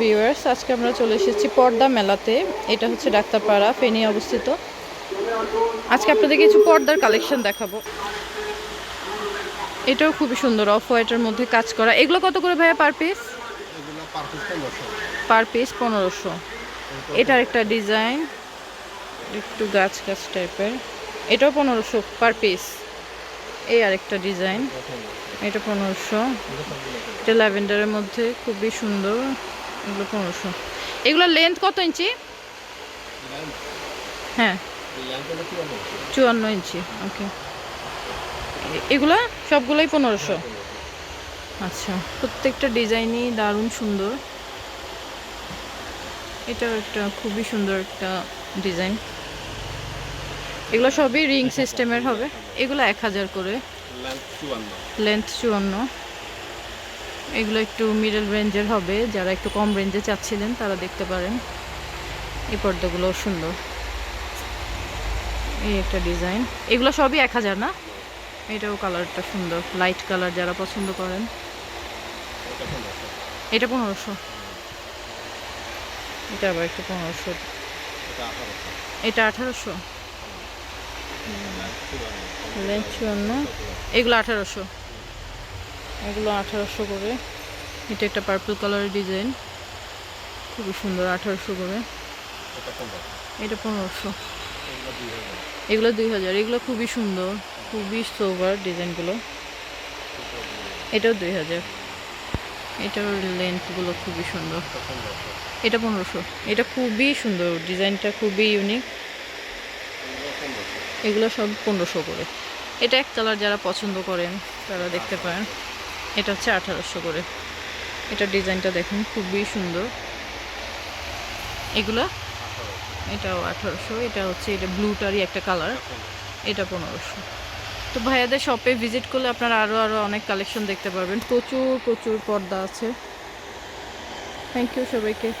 Viewers আজকে আমরা চলে এসেছি পর্দা মেলাতে। এটা হচ্ছে ডাক্তারপাড়া ফেনী অবস্থিত। আজকে আপনাদের কিছু পর্দার কালেকশন দেখাবো। এটাও খুবই সুন্দর অফ হোয়াইটের মধ্যে কাজ করা। এগুলো কত করে ভাইয়া পার পিস পার পিস পনেরোশো। পার পিস পনেরোশো। এটার একটা ডিজাইন একটু গাছ গাছ টাইপের এটাও পনেরোশো পার পিস এই আরেকটা ডিজাইন এটা পনেরোশো। এটা ল্যাভেন্ডারের মধ্যে খুবই সুন্দর। এগুলো পনেরোশো। এগুলোর লেন্থ কত ইঞ্চি? হ্যাঁ। চুয়ান্ন ইঞ্চি ওকে এগুলো সবগুলোই পনেরোশো। আচ্ছা প্রত্যেকটা ডিজাইনই দারুণ সুন্দর। এটাও একটা খুবই সুন্দর একটা ডিজাইন। এগুলো সবই রিং সিস্টেমের হবে। এগুলো এক হাজার করে। লেন্থ চুয়ান্ন। এগুলো একটু মিডল রেঞ্জের হবে। যারা একটু কম রেঞ্জে চাচ্ছিলেন, তারা দেখতে পারেন। এই পর্দাগুলো সুন্দর। এই একটা ডিজাইন এগুলো সবই এক হাজার না? এটাও কালারটা সুন্দর। লাইট কালার যারা পছন্দ করেন। এটা পনেরোশো। এটা আবার একটু পনেরোশো। এটা আঠারোশো। এগুলো আঠারোশো। এগুলো আঠারোশো করে। এটা একটা পার্পল কালারের ডিজাইন খুবই সুন্দর আঠারোশো করে। এটা পনেরোশো। এগুলো দুই হাজার। এগুলো খুবই সুন্দর খুবই সোভার ডিজাইনগুলো এটাও দুই হাজার। এটার লেন্থগুলো খুবই সুন্দর। এটা পনেরোশো। এটা খুবই সুন্দর। ডিজাইনটা খুবই ইউনিক এগুলো এগুলো সব পনেরোশো করে। এটা এক কালার যারা পছন্দ করেন তারা দেখতে পারেন। এটা হচ্ছে আঠারোশো করে। এটা ডিজাইনটা দেখুন, খুবই সুন্দর। এগুলো? এটাও আঠারোশো, এটা হচ্ছে এটা ব্লুটারই একটা কালার, এটা পনেরোশো। তো ভাইয়াদের শপে ভিজিট করলে আপনারা আরও আরও অনেক কালেকশন দেখতে পারবেন। প্রচুর প্রচুর পর্দা আছে। থ্যাংক ইউ সবাইকে।